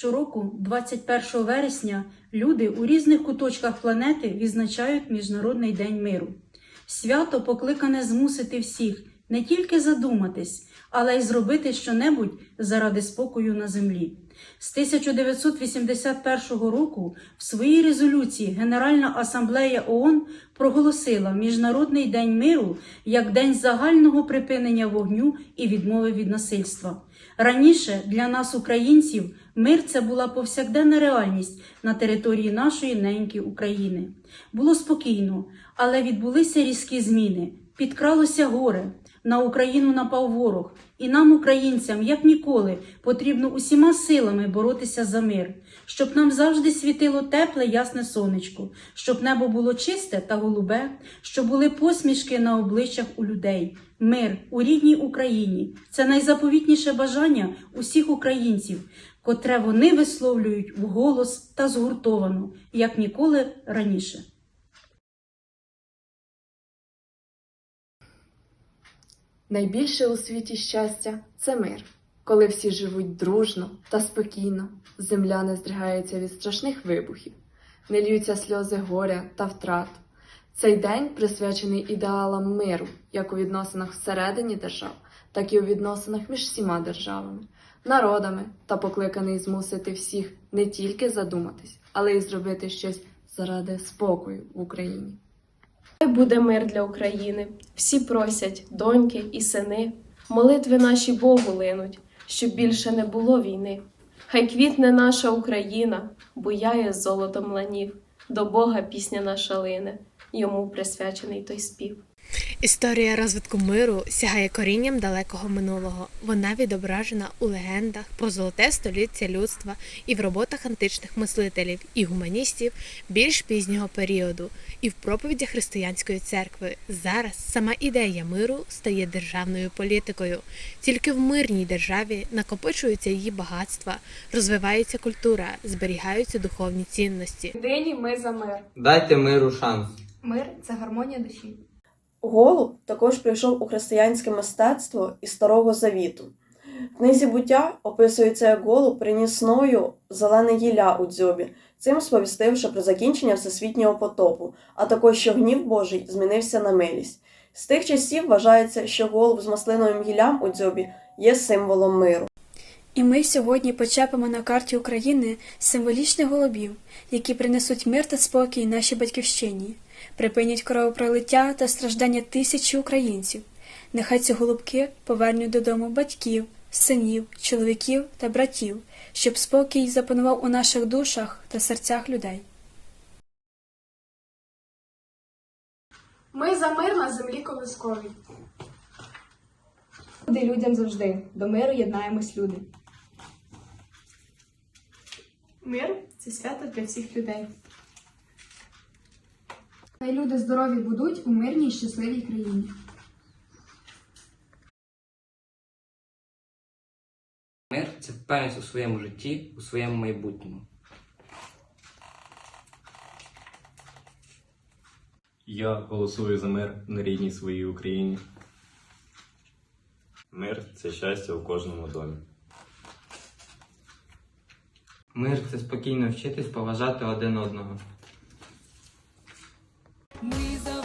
Щороку, 21 вересня, люди у різних куточках планети відзначають Міжнародний день миру. Свято покликане змусити всіх не тільки задуматись, але й зробити щонебудь заради спокою на землі. З 1981 року в своїй резолюції Генеральна асамблея ООН проголосила Міжнародний день миру як день загального припинення вогню і відмови від насильства. Раніше для нас, українців, мир це була повсякденна реальність на території нашої неньки України. Було спокійно, але відбулися різкі зміни. Підкралося горе. На Україну напав ворог, і нам, українцям, як ніколи, потрібно усіма силами боротися за мир, щоб нам завжди світило тепле, ясне сонечко, щоб небо було чисте та голубе, щоб були посмішки на обличчях у людей. Мир у рідній Україні. Це найзаповітніше бажання усіх українців, котре вони висловлюють вголос та згуртовано, як ніколи раніше. Найбільше у світі щастя це мир, коли всі живуть дружно та спокійно, земля не здригається від страшних вибухів, не льються сльози горя та втрат. Цей день присвячений ідеалам миру, як у відносинах всередині держав, так і у відносинах між всіма державами, народами та покликаний змусити всіх не тільки задуматись, але й зробити щось заради спокою в Україні. Хай буде мир для України. Всі просять, доньки і сини, молитви наші Богу линуть, щоб більше не було війни. Хай квітне наша Україна, буяє золотом ланів, до Бога пісня наша лине, йому присвячений той спів. Історія розвитку миру сягає корінням далекого минулого. Вона відображена у легендах про золоте століття людства і в роботах античних мислителів і гуманістів більш пізнього періоду, і в проповіді християнської церкви. Зараз сама ідея миру стає державною політикою. Тільки в мирній державі накопичуються її багатства, розвивається культура, зберігаються духовні цінності. Нині ми за мир. Дайте миру шанс. Мир це гармонія душі. Голуб також прийшов у християнське мистецтво із Старого Завіту. В книзі буття описується, як голуб приніс сною зелене гілля у дзьобі, цим сповістивши про закінчення всесвітнього потопу, а також що гнів Божий змінився на милість. З тих часів вважається, що голуб з маслиновим гіллям у дзьобі є символом миру. І ми сьогодні почепимо на карті України символічних голубів, які принесуть мир та спокій нашій батьківщині, припинять кровопролиття та страждання тисячі українців. Нехай ці голубки повернуть додому батьків, синів, чоловіків та братів, щоб спокій запанував у наших душах та серцях людей. Ми за мир на землі колисковій. Буде людям завжди. До миру єднаємось люди. Мир це свято для всіх людей. Хай люди здорові будуть у мирній і щасливій країні. Мир це впевненість у своєму житті, у своєму майбутньому. Я голосую за мир на рідній своїй Україні. Мир це щастя у кожному домі. Мир це спокійно вчитись поважати один одного. Lisa.